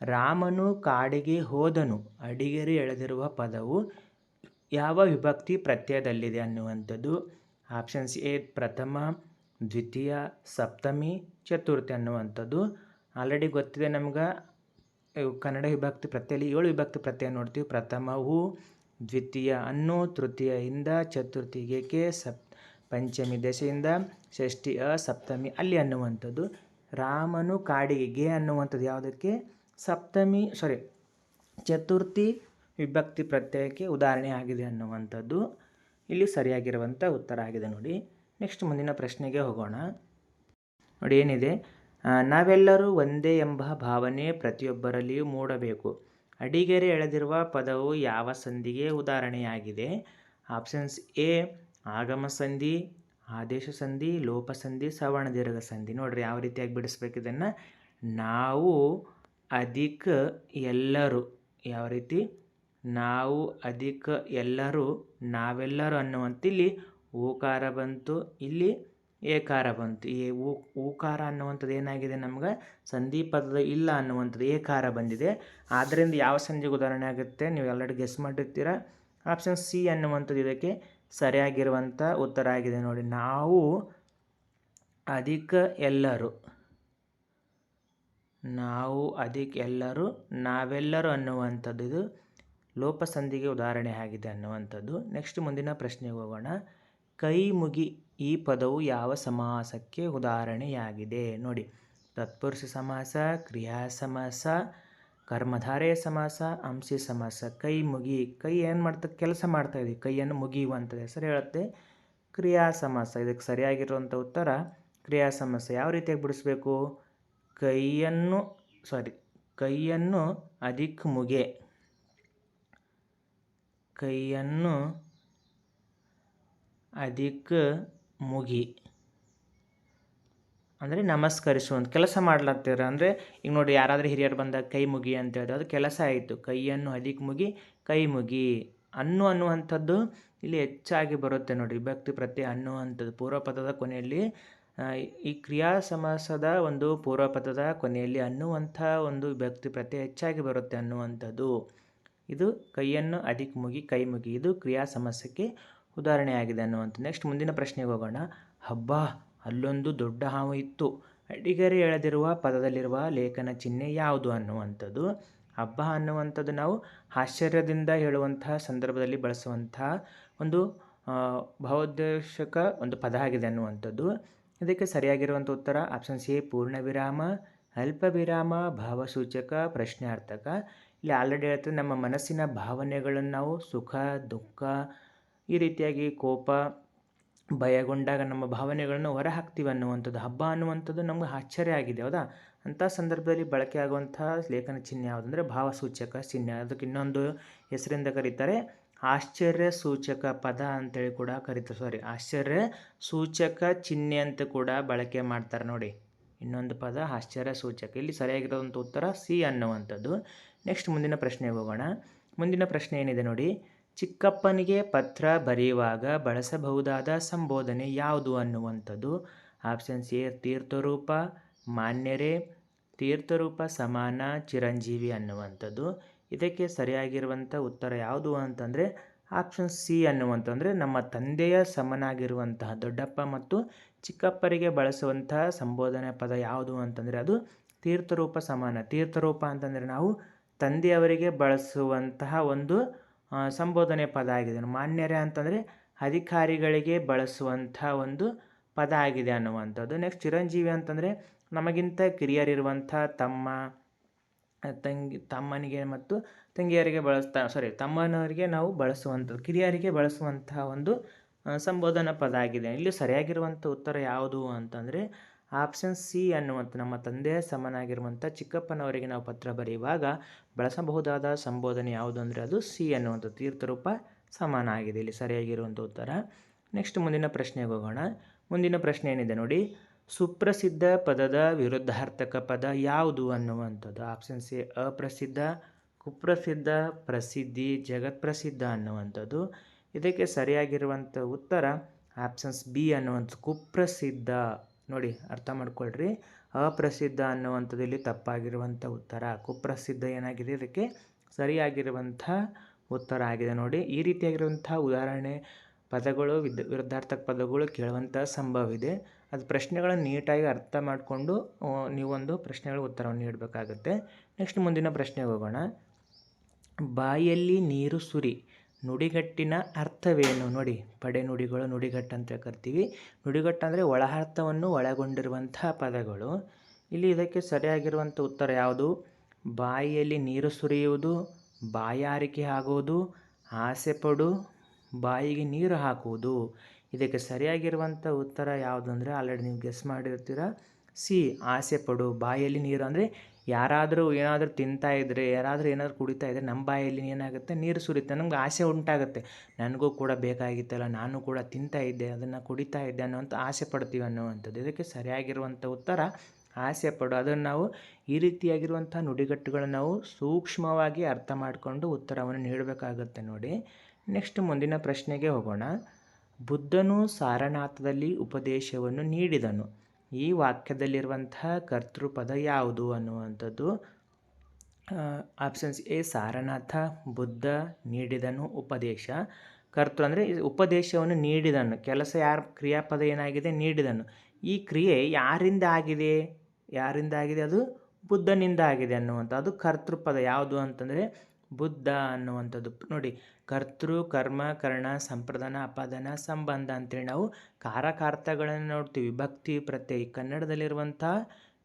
Speaker 1: ರಾಮನು ಕಾಡಿಗೆ ಹೋದನು, ಅಡಿಗೆರೆ ಎಳೆದಿರುವ ಪದವು ಯಾವ ವಿಭಕ್ತಿ ಪ್ರತ್ಯಯದಲ್ಲಿದೆ ಅನ್ನುವಂಥದ್ದು. ಆಪ್ಷನ್ಸ್ ಎ, ಪ್ರಥಮ, ದ್ವಿತೀಯ, ಸಪ್ತಮಿ, ಚತುರ್ಥಿ ಅನ್ನುವಂಥದ್ದು. ಆಲ್ರೆಡಿ ಗೊತ್ತಿದೆ ನಮ್ಗೆ. ಕನ್ನಡ ವಿಭಕ್ತಿ ಪ್ರತ್ಯಯಲ್ಲಿ ಏಳು ವಿಭಕ್ತಿ ಪ್ರತ್ಯಯ ನೋಡ್ತೀವಿ. ಪ್ರಥಮವು ದ್ವಿತೀಯ ಅನ್ನು ತೃತೀಯಿಂದ ಚತುರ್ಥಿಗೆ ಕೆ ಸಪ್, ಪಂಚಮಿ ದಶೆಯಿಂದ ಷಷ್ಠಿ ಅ, ಸಪ್ತಮಿ ಅಲ್ಲಿ ಅನ್ನುವಂಥದ್ದು. ರಾಮನು ಕಾಡಿಗೆ ಗೆ ಅನ್ನುವಂಥದ್ದು ಯಾವುದಕ್ಕೆ? ಸಪ್ತಮಿ ಸಾರಿ ಚತುರ್ಥಿ ವಿಭಕ್ತಿ ಪ್ರತ್ಯಯಕ್ಕೆ ಉದಾಹರಣೆ ಆಗಿದೆ ಅನ್ನುವಂಥದ್ದು. ಇಲ್ಲಿ ಸರಿಯಾಗಿರುವಂಥ ಉತ್ತರ ಆಗಿದೆ ನೋಡಿ. ನೆಕ್ಸ್ಟ್ ಮುಂದಿನ ಪ್ರಶ್ನೆಗೆ ಹೋಗೋಣ. ನೋಡಿ ಏನಿದೆ? ನಾವೆಲ್ಲರೂ ಒಂದೇ ಎಂಬ ಭಾವನೆ ಪ್ರತಿಯೊಬ್ಬರಲ್ಲಿಯೂ ಮೂಡಬೇಕು. ಅಡಿಗೆರೆ ಎಳೆದಿರುವ ಪದವು ಯಾವ ಸಂಧಿಗೆ ಉದಾಹರಣೆಯಾಗಿದೆ? ಆಪ್ಷನ್ಸ್ ಎ, ಆಗಮ ಸಂಧಿ, ಆದೇಶ ಸಂಧಿ, ಲೋಪ ಸಂಧಿ, ಸವರ್ಣ ದೀರ್ಘ ಸಂಧಿ. ನೋಡ್ರಿ ಯಾವ ರೀತಿಯಾಗಿ ಬಿಡಿಸ್ಬೇಕು ಇದನ್ನು? ನಾವು ಅಧಿಕ ಎಲ್ಲರೂ, ಯಾವ ರೀತಿ? ನಾವು ಅಧಿಕ ಎಲ್ಲರೂ, ನಾವೆಲ್ಲರೂ ಅನ್ನುವಂತಿಲ್ಲಿ ಓಕಾರ ಬಂತು. ಇಲ್ಲಿ ಏಕಾರ ಬಂತು. ಈ ಊಕಾರ ಅನ್ನುವಂಥದ್ದು ಏನಾಗಿದೆ ನಮ್ಗೆ? ಸಂಧಿ ಪದದ ಇಲ್ಲ ಅನ್ನುವಂಥದ್ದು ಏಕಾರ ಬಂದಿದೆ. ಆದ್ದರಿಂದ ಯಾವ ಸಂಧಿಗೆ ಉದಾಹರಣೆ ಆಗುತ್ತೆ? ನೀವು ಎಲ್ಲರೂ ಗೆಸ್ ಮಾಡಿರ್ತೀರ? ಆಪ್ಷನ್ ಸಿ ಅನ್ನುವಂಥದ್ದು ಇದಕ್ಕೆ ಸರಿಯಾಗಿರುವಂಥ ಉತ್ತರ ಆಗಿದೆ ನೋಡಿ. ನಾವು ಅಧಿಕ ಎಲ್ಲರೂ, ನಾವು ಅಧಿಕ ಎಲ್ಲರೂ, ನಾವೆಲ್ಲರೂ ಅನ್ನುವಂಥದ್ದು ಇದು ಲೋಪಸಂಧಿಗೆ ಉದಾಹರಣೆ ಆಗಿದೆ ಅನ್ನುವಂಥದ್ದು. ನೆಕ್ಸ್ಟ್ ಮುಂದಿನ ಪ್ರಶ್ನೆಗೆ ಹೋಗೋಣ. ಕೈ ಮುಗಿ ಈ ಪದವು ಯಾವ ಸಮಾಸಕ್ಕೆ ಉದಾಹರಣೆಯಾಗಿದೆ? ನೋಡಿ, ತತ್ಪುರುಷ ಸಮಾಸ, ಕ್ರಿಯಾ ಸಮಾಸ, ಕರ್ಮಧಾರೆಯ ಸಮಾಸ, ಅಂಶಿ ಸಮಾಸ ಕೈ ಮುಗಿ ಕೈ ಏನು ಮಾಡ್ತಾ ಕೆಲಸ ಮಾಡ್ತಾ ಇದೆ. ಕೈಯನ್ನು ಮುಗಿಯುವಂಥದ್ದು ಹೆಸರು ಹೇಳುತ್ತೆ. ಕ್ರಿಯಾ ಸಮಾಸ. ಇದಕ್ಕೆ ಸರಿಯಾಗಿರುವಂಥ ಉತ್ತರ, ಕ್ರಿಯಾ ಸಮಾಸ. ಯಾವ ರೀತಿಯಾಗಿ ಬಿಡಿಸ್ಬೇಕು? ಕೈಯನ್ನು ಸಾರಿ ಕೈಯನ್ನು ಅಧಿಕ ಮುಗೆ ಕೈಯನ್ನು ಅಧಿಕ ಮುಗಿ. ಅಂದರೆ ನಮಸ್ಕರಿಸುವಂಥ ಕೆಲಸ ಮಾಡ್ಲತ್ತೀರ? ಅಂದರೆ ಈಗ ನೋಡಿ ಯಾರಾದರೂ ಹಿರಿಯರು ಬಂದಾಗ ಕೈ ಮುಗಿ ಅಂತ ಹೇಳಿದ್ರೆ ಅದು ಕೆಲಸ ಆಯಿತು. ಕೈಯನ್ನು ಅಧಿಕ ಮುಗಿ, ಕೈ ಮುಗಿ. ಅನ್ನು ಅನ್ನುವಂಥದ್ದು ಇಲ್ಲಿ ಹೆಚ್ಚಾಗಿ ಬರುತ್ತೆ ನೋಡಿ. ವಿಭಕ್ತಿ, ಪ್ರತ್ಯಯ ಅನ್ನುವಂಥದ್ದು ಪೂರ್ವಪದದ ಕೊನೆಯಲ್ಲಿ ಈ ಕ್ರಿಯಾ ಸಮಾಸದ ಒಂದು ಪೂರ್ವಪದದ ಕೊನೆಯಲ್ಲಿ ಅನ್ನುವಂಥ ಒಂದು ವಿಭಕ್ತಿ, ಪ್ರತ್ಯಯ ಹೆಚ್ಚಾಗಿ ಬರುತ್ತೆ ಅನ್ನುವಂಥದ್ದು. ಇದು ಕೈಯನ್ನು ಅಧಿಕ ಮುಗಿ, ಕೈ ಮುಗಿ. ಇದು ಕ್ರಿಯಾ ಸಮಾಸಕ್ಕೆ ಉದಾಹರಣೆಯಾಗಿದೆ ಅನ್ನುವಂಥ ನೆಕ್ಸ್ಟ್ ಮುಂದಿನ ಪ್ರಶ್ನೆಗೆ ಹೋಗೋಣ. ಹಬ್ಬ, ಅಲ್ಲೊಂದು ದೊಡ್ಡ ಹಾವು ಇತ್ತು. ಅಡಿಗರೆ ಎಳೆದಿರುವ, ಪದದಲ್ಲಿರುವ ಲೇಖನ ಚಿಹ್ನೆ ಯಾವುದು ಅನ್ನುವಂಥದ್ದು. ಹಬ್ಬ ಅನ್ನುವಂಥದ್ದು ನಾವು ಆಶ್ಚರ್ಯದಿಂದ ಹೇಳುವಂತಹ ಸಂದರ್ಭದಲ್ಲಿ ಬಳಸುವಂತಹ ಒಂದು ಭಾವೋದ್ದೇಶಕ ಒಂದು ಪದ ಆಗಿದೆ ಅನ್ನುವಂಥದ್ದು. ಇದಕ್ಕೆ ಸರಿಯಾಗಿರುವಂಥ ಉತ್ತರ ಆಪ್ಷನ್ ಸಿ ಪೂರ್ಣ ವಿರಾಮ, ಅಲ್ಪ ವಿರಾಮ, ಭಾವಸೂಚಕ, ಪ್ರಶ್ನಾರ್ಥಕ. ಇಲ್ಲಿ ಆಲ್ರೆಡಿ ಹೇಳ್ತಾರೆ ನಮ್ಮ ಮನಸ್ಸಿನ ಭಾವನೆಗಳನ್ನು ನಾವು ಸುಖ, ದುಃಖ ಈ ರೀತಿಯಾಗಿ ಕೋಪ, ಭಯಗೊಂಡಾಗ ನಮ್ಮ ಭಾವನೆಗಳನ್ನು ಹೊರ ಹಾಕ್ತೀವಿ ಅನ್ನುವಂಥದ್ದು, ಹಬ್ಬ ಅನ್ನುವಂಥದ್ದು ನಮ್ಗೆ ಆಶ್ಚರ್ಯ ಆಗಿದೆ, ಹೌದಾ? ಅಂಥ ಸಂದರ್ಭದಲ್ಲಿ ಬಳಕೆ ಆಗುವಂಥ ಲೇಖನ ಚಿಹ್ನೆ ಯಾವುದಂದರೆ ಭಾವಸೂಚಕ ಚಿಹ್ನೆ. ಅದಕ್ಕೆ ಇನ್ನೊಂದು ಹೆಸರಿಂದ ಕರೀತಾರೆ, ಆಶ್ಚರ್ಯ ಸೂಚಕ ಪದ ಅಂತೇಳಿ ಕೂಡ ಕರೀತಾರೆ. ಸಾರಿ ಆಶ್ಚರ್ಯ ಸೂಚಕ ಚಿಹ್ನೆ ಅಂತ ಕೂಡ ಬಳಕೆ ಮಾಡ್ತಾರೆ ನೋಡಿ. ಇನ್ನೊಂದು ಪದ, ಆಶ್ಚರ್ಯ ಸೂಚಕ. ಇಲ್ಲಿ ಸರಿಯಾಗಿರೋದಂಥ ಉತ್ತರ ಸಿ ಅನ್ನುವಂಥದ್ದು. ನೆಕ್ಸ್ಟ್ ಮುಂದಿನ ಪ್ರಶ್ನೆಗೆ ಹೋಗೋಣ. ಮುಂದಿನ ಪ್ರಶ್ನೆ ಏನಿದೆ ನೋಡಿ? ಚಿಕ್ಕಪ್ಪನಿಗೆ ಪತ್ರ ಬರೆಯುವಾಗ ಬಳಸಬಹುದಾದ ಸಂಬೋಧನೆ ಯಾವುದು ಅನ್ನುವಂಥದ್ದು? ಆಪ್ಷನ್ ಎ, ತೀರ್ಥರೂಪ, ಮಾನ್ಯರೇ, ತೀರ್ಥರೂಪ ಸಮಾನ, ಚಿರಂಜೀವಿ ಅನ್ನುವಂಥದ್ದು. ಇದಕ್ಕೆ ಸರಿಯಾಗಿರುವಂಥ ಉತ್ತರ ಯಾವುದು ಅಂತಂದರೆ, ಆಪ್ಷನ್ ಸಿ ಅನ್ನುವಂತಂದರೆ ನಮ್ಮ ತಂದೆಯ ಸಮನಾಗಿರುವಂತಹ ದೊಡ್ಡಪ್ಪ ಮತ್ತು ಚಿಕ್ಕಪ್ಪರಿಗೆ ಬಳಸುವಂತಹ ಸಂಬೋಧನೆ ಪದ ಯಾವುದು ಅಂತಂದರೆ, ಅದು ತೀರ್ಥರೂಪ ಸಮಾನ. ತೀರ್ಥರೂಪ ಅಂತಂದರೆ ನಾವು ತಂದೆಯವರಿಗೆ ಬಳಸುವಂತಹ ಒಂದು ಸಂಬೋಧನೆ ಪದ ಆಗಿದೆ. ಮಾನ್ಯರೇ ಅಂತಂದರೆ ಅಧಿಕಾರಿಗಳಿಗೆ ಬಳಸುವಂಥ ಒಂದು ಪದ ಆಗಿದೆ ಅನ್ನುವಂಥದ್ದು. ನೆಕ್ಸ್ಟ್ ಚಿರಂಜೀವಿ ಅಂತಂದರೆ ನಮಗಿಂತ ಕಿರಿಯರಿರುವಂಥ ತಮ್ಮ, ತಂಗಿ, ತಮ್ಮನಿಗೆ ಮತ್ತು ತಂಗಿಯರಿಗೆ ಬಳಸ್ತಾ ಸಾರಿ ತಮ್ಮನವರಿಗೆ ನಾವು ಬಳಸುವಂಥದ್ದು, ಕಿರಿಯರಿಗೆ ಬಳಸುವಂತಹ ಒಂದು ಸಂಬೋಧನಾ ಪದ ಆಗಿದೆ. ಇಲ್ಲಿ ಸರಿಯಾಗಿರುವಂಥ ಉತ್ತರ ಯಾವುದು ಅಂತಂದರೆ ಆಪ್ಷನ್ ಸಿ ಅನ್ನುವಂಥ ನಮ್ಮ ತಂದೆಯ ಸಮನಾಗಿರುವಂಥ ಚಿಕ್ಕಪ್ಪನವರಿಗೆ ನಾವು ಪತ್ರ ಬರೆಯುವಾಗ ಬಳಸಬಹುದಾದ ಸಂಬೋಧನೆ ಯಾವುದು ಅಂದರೆ ಅದು ಸಿ ಅನ್ನುವಂಥ ತೀರ್ಥರೂಪ ಸಮಾನ ಆಗಿದೆ ಇಲ್ಲಿ ಸರಿಯಾಗಿರುವಂಥ ಉತ್ತರ. ನೆಕ್ಸ್ಟ್ ಮುಂದಿನ ಪ್ರಶ್ನೆಗೆ ಹೋಗೋಣ. ಮುಂದಿನ ಪ್ರಶ್ನೆ ಏನಿದೆ ನೋಡಿ? ಸುಪ್ರಸಿದ್ಧ ಪದದ ವಿರುದ್ಧಾರ್ಥಕ ಪದ ಯಾವುದು ಅನ್ನುವಂಥದ್ದು? ಆಪ್ಷನ್ ಸಿ, ಅಪ್ರಸಿದ್ಧ, ಕುಪ್ರಸಿದ್ಧ, ಪ್ರಸಿದ್ಧಿ, ಜಗತ್ಪ್ರಸಿದ್ಧ ಅನ್ನುವಂಥದ್ದು. ಇದಕ್ಕೆ ಸರಿಯಾಗಿರುವಂಥ ಉತ್ತರ ಆಪ್ಷನ್ಸ್ ಬಿ ಅನ್ನುವಂಥ ಕುಪ್ರಸಿದ್ಧ. ನೋಡಿ, ಅರ್ಥ ಮಾಡ್ಕೊಳ್ರಿ. ಅಪ್ರಸಿದ್ಧ ಅನ್ನುವಂಥದ್ದು ಇಲ್ಲಿ ತಪ್ಪಾಗಿರುವಂಥ ಉತ್ತರ. ಕುಪ್ರಸಿದ್ಧ ಏನಾಗಿದೆ? ಇದಕ್ಕೆ ಸರಿಯಾಗಿರುವಂಥ ಉತ್ತರ ಆಗಿದೆ ನೋಡಿ. ಈ ರೀತಿಯಾಗಿರುವಂಥ ಉದಾಹರಣೆ ಪದಗಳು, ವಿದ್, ವಿರುದ್ಧಾರ್ಥಕ ಪದಗಳು ಕೇಳುವಂಥ ಸಂಭವ ಇದೆ ಅದು ಪ್ರಶ್ನೆಗಳನ್ನು ನೀಟಾಗಿ ಅರ್ಥ ಮಾಡಿಕೊಂಡು ನೀವೊಂದು ಪ್ರಶ್ನೆಗಳ ಉತ್ತರವನ್ನು ನೀಡಬೇಕಾಗುತ್ತೆ. ನೆಕ್ಸ್ಟ್ ಮುಂದಿನ ಪ್ರಶ್ನೆಗೆ ಹೋಗೋಣ. ಬಾಯಲ್ಲಿ ನೀರು ಸುರಿ. ನುಡಿಗಟ್ಟಿನ ಅರ್ಥವೇನು? ನೋಡಿ, ಪಡೆ ನುಡಿಗಳು ನುಡಿಗಟ್ಟು ಅಂತ ಕರಿತೀವಿ. ನುಡಿಗಟ್ಟು ಅಂದರೆ ಒಳ ಅರ್ಥವನ್ನು ಒಳಗೊಂಡಿರುವಂತಹ ಪದಗಳು. ಇಲ್ಲಿ ಇದಕ್ಕೆ ಸರಿಯಾಗಿರುವಂಥ ಉತ್ತರ ಯಾವುದು? ಬಾಯಿಯಲ್ಲಿ ನೀರು ಸುರಿಯುವುದು, ಬಾಯಾರಿಕೆ ಆಗುವುದು ಆಸೆ ಪಡು, ಬಾಯಿಗೆ ನೀರು ಹಾಕುವುದು. ಇದಕ್ಕೆ ಸರಿಯಾಗಿರುವಂಥ ಉತ್ತರ ಯಾವುದು ಅಂದರೆ, ಆಲ್ರೆಡಿ ನೀವು ಗೆಸ್ ಮಾಡಿರ್ತೀರ. ಸಿ, ಆಸೆ ಪಡು, ಬಾಯಲ್ಲಿ ನೀರು ಅಂದರೆ ಯಾರಾದರೂ ಏನಾದರೂ ತಿಂತಾ ಇದ್ದರೆ ಯಾರಾದರೂ ಏನಾದರೂ ಕುಡಿತಾ ಇದ್ದರೆ ನಮ್ಮ ಬಾಯಲ್ಲಿ ಏನಾಗುತ್ತೆ? ನೀರು ಸುರಿಯುತ್ತೆ. ನಮ್ಗೆ ಆಸೆ ಉಂಟಾಗುತ್ತೆ. ನನಗೂ ಕೂಡ ಬೇಕಾಗಿತ್ತಲ್ಲ, ನಾನು ಕೂಡ ತಿಂತಾ ಇದ್ದೆ, ಅದನ್ನು ಕುಡಿತಾ ಇದ್ದೆ ಅನ್ನೋವಂಥ ಆಸೆ ಪಡ್ತೀವಿ ಅನ್ನುವಂಥದ್ದು. ಇದಕ್ಕೆ ಸರಿಯಾಗಿರುವಂಥ ಉತ್ತರ, ಆಸೆ ಪಡು, ಅದನ್ನು ನಾವು ಈ ರೀತಿಯಾಗಿರುವಂಥ ನುಡಿಗಟ್ಟುಗಳನ್ನು ನಾವು ಸೂಕ್ಷ್ಮವಾಗಿ ಅರ್ಥ ಮಾಡಿಕೊಂಡು ಉತ್ತರವನ್ನು ನೀಡಬೇಕಾಗುತ್ತೆ ನೋಡಿ. ನೆಕ್ಸ್ಟ್ ಮುಂದಿನ ಪ್ರಶ್ನೆಗೆ ಹೋಗೋಣ. ಬುದ್ಧನು ಸಾರನಾಥದಲ್ಲಿ ಉಪದೇಶವನ್ನು ನೀಡಿದನು. ಈ ವಾಕ್ಯದಲ್ಲಿರುವಂತಹ ಕರ್ತೃಪದ ಯಾವುದು ಅನ್ನುವಂಥದ್ದು ಆಪ್ಷನ್ಸ್ ಎ ಸಾರನಾಥ, ಬುದ್ಧ ನೀಡಿದನು ಉಪದೇಶ. ಕರ್ತೃ ಅಂದರೆ ಉಪದೇಶವನ್ನು ನೀಡಿದನು, ಕೆಲಸ ಯಾರ, ಕ್ರಿಯಾಪದ ಏನಾಗಿದೆ, ನೀಡಿದನು. ಈ ಕ್ರಿಯೆ ಯಾರಿಂದ ಆಗಿದೆ? ಯಾರಿಂದ ಆಗಿದೆ? ಅದು ಬುದ್ಧನಿಂದ ಆಗಿದೆ ಅನ್ನುವಂಥ, ಅದು ಕರ್ತೃಪದ ಯಾವುದು ಅಂತಂದರೆ ಬುದ್ಧ ಅನ್ನುವಂಥದ್ದು. ನೋಡಿ, ಕರ್ತೃ, ಕರ್ಮ, ಕರ್ಣ, ಸಂಪ್ರದಾನ, ಅಪಾದನ, ಸಂಬಂಧ ಅಂತೇಳಿ ನಾವು ಕಾರಕಾರ್ಥಗಳನ್ನು ನೋಡ್ತೀವಿ. ವಿಭಕ್ತಿ, ಪ್ರತ್ಯಯ. ಕನ್ನಡದಲ್ಲಿರುವಂಥ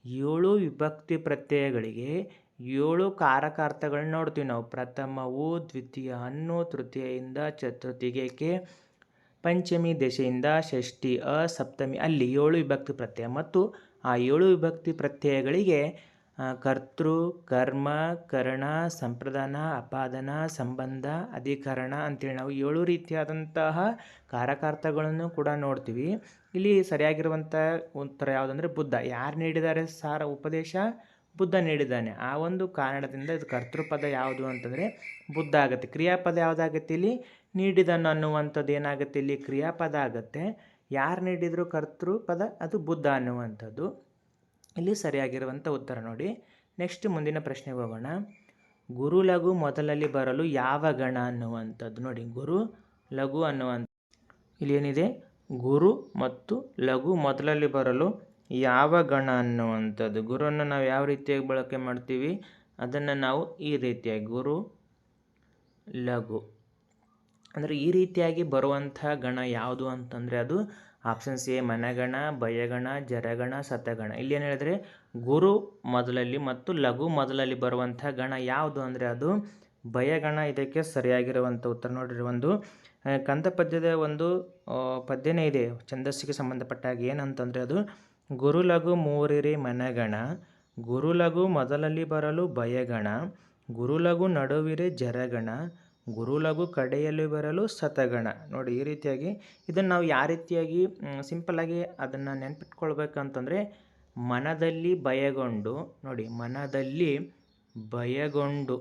Speaker 1: ಏಳು ವಿಭಕ್ತಿ ಪ್ರತ್ಯಯಗಳಿಗೆ ಏಳು ಕಾರಕಾರ್ಥಗಳನ್ನ ನೋಡ್ತೀವಿ ನಾವು. ಪ್ರಥಮವು, ದ್ವಿತೀಯ ಅನ್ನು ತೃತೀಯಿಂದ ಚತುರ್ಥಿಗೆ ಪಂಚಮಿ ದಶೆಯಿಂದ ಷಷ್ಠಿ, ಅ ಸಪ್ತಮಿ, ಅಲ್ಲಿ ಏಳು ವಿಭಕ್ತಿ ಪ್ರತ್ಯಯ. ಮತ್ತು ಆ ಏಳು ವಿಭಕ್ತಿ ಪ್ರತ್ಯಯಗಳಿಗೆ ಕರ್ತೃ, ಕರ್ಮ, ಕರಣ, ಸಂಪ್ರದಾನ, ಅಪಾದನ, ಸಂಬಂಧ, ಅಧಿಕರಣ ಅಂತೇಳಿ ನಾವು ಏಳು ರೀತಿಯಾದಂತಹ ಕಾರಕಾರ್ಥಗಳನ್ನು ಕೂಡ ನೋಡ್ತೀವಿ. ಇಲ್ಲಿ ಸರಿಯಾಗಿರುವಂಥ ಉತ್ತರ ಯಾವುದಂದ್ರೆ ಬುದ್ಧ. ಯಾರು ನೀಡಿದ್ದಾರೆ? ಸಾರ ಉಪದೇಶ ಬುದ್ಧ ನೀಡಿದ್ದಾನೆ. ಆ ಒಂದು ಕಾರಣದಿಂದ ಇದು ಕರ್ತೃಪದ ಯಾವುದು ಅಂತಂದರೆ ಬುದ್ಧ ಆಗುತ್ತೆ. ಕ್ರಿಯಾಪದ ಯಾವುದಾಗುತ್ತೆ ಇಲ್ಲಿ? ನೀಡಿದನು ಅನ್ನುವಂಥದ್ದು ಏನಾಗುತ್ತೆ ಇಲ್ಲಿ? ಕ್ರಿಯಾಪದ ಆಗುತ್ತೆ. ಯಾರು ನೀಡಿದರು ಕರ್ತೃಪದ? ಅದು ಬುದ್ಧ ಅನ್ನುವಂಥದ್ದು. ಇಲ್ಲಿ ಸರಿಯಾಗಿರುವಂಥ ಉತ್ತರ ನೋಡಿ. ನೆಕ್ಸ್ಟ್ ಮುಂದಿನ ಪ್ರಶ್ನೆಗೆ ಹೋಗೋಣ. ಗುರು ಲಘು ಮೊದಲಲ್ಲಿ ಬರಲು ಯಾವ ಗಣ ಅನ್ನುವಂಥದ್ದು ನೋಡಿ. ಗುರು ಲಘು ಅನ್ನುವಂಥ ಇಲ್ಲಿ ಏನಿದೆ? ಗುರು ಮತ್ತು ಲಘು ಮೊದಲಲ್ಲಿ ಬರಲು ಯಾವ ಗಣ ಅನ್ನುವಂಥದ್ದು. ಗುರುವನ್ನು ನಾವು ಯಾವ ರೀತಿಯಾಗಿ ಬಳಕೆ ಮಾಡ್ತೀವಿ? ಅದನ್ನು ನಾವು ಈ ರೀತಿಯಾಗಿ ಗುರು ಲಘು. ಅಂದರೆ ಈ ರೀತಿಯಾಗಿ ಬರುವಂಥ ಗಣ ಯಾವುದು ಅಂತಂದರೆ ಅದು ಆಪ್ಷನ್ಸ್ ಎ ಮನಗಣ, ಭಯಗಣ, ಜರಗಣ, ಸತಗಣ. ಇಲ್ಲಿ ಏನು ಹೇಳಿದ್ರೆ? ಗುರು ಮೊದಲಲ್ಲಿ ಮತ್ತು ಲಘು ಮೊದಲಲ್ಲಿ ಬರುವಂಥ ಗಣ ಯಾವುದು ಅಂದರೆ ಅದು ಭಯಗಣ ಇದಕ್ಕೆ ಸರಿಯಾಗಿರುವಂಥ ಉತ್ತರ ನೋಡಿರಿ ಒಂದು. ಕಂದ ಪದ್ಯದ ಒಂದು ಪದ್ಯನೇ ಇದೆ. ಛಂದಸ್ಸಿಗೆ ಸಂಬಂಧಪಟ್ಟಾಗ ಏನಂತಂದರೆ ಅದು ಗುರು ಲಘು ಮೂರಿರಿ ಮನಗಣ, ಗುರು ಲಘು ಮೊದಲಲ್ಲಿ ಬರಲು ಭಯಗಣ, ಗುರು ಲಘು ನಡುವಿರೆ ಜರಗಣ ಗುರುಲಘು ಕಡೆಯಲ್ಲಿ ಬರಲು ಸತಗಣ. ನೋಡಿ, ಈ ರೀತಿಯಾಗಿ ಇದನ್ನು ನಾವು ಯಾವ ರೀತಿಯಾಗಿ ಸಿಂಪಲ್ಲಾಗಿ ಅದನ್ನು ನೆನ್ಪಿಟ್ಕೊಳ್ಬೇಕಂತಂದರೆ ಮನದಲ್ಲಿ ಭಯಗೊಂಡು ನೋಡಿ, ಮನದಲ್ಲಿ ಭಯಗೊಂಡು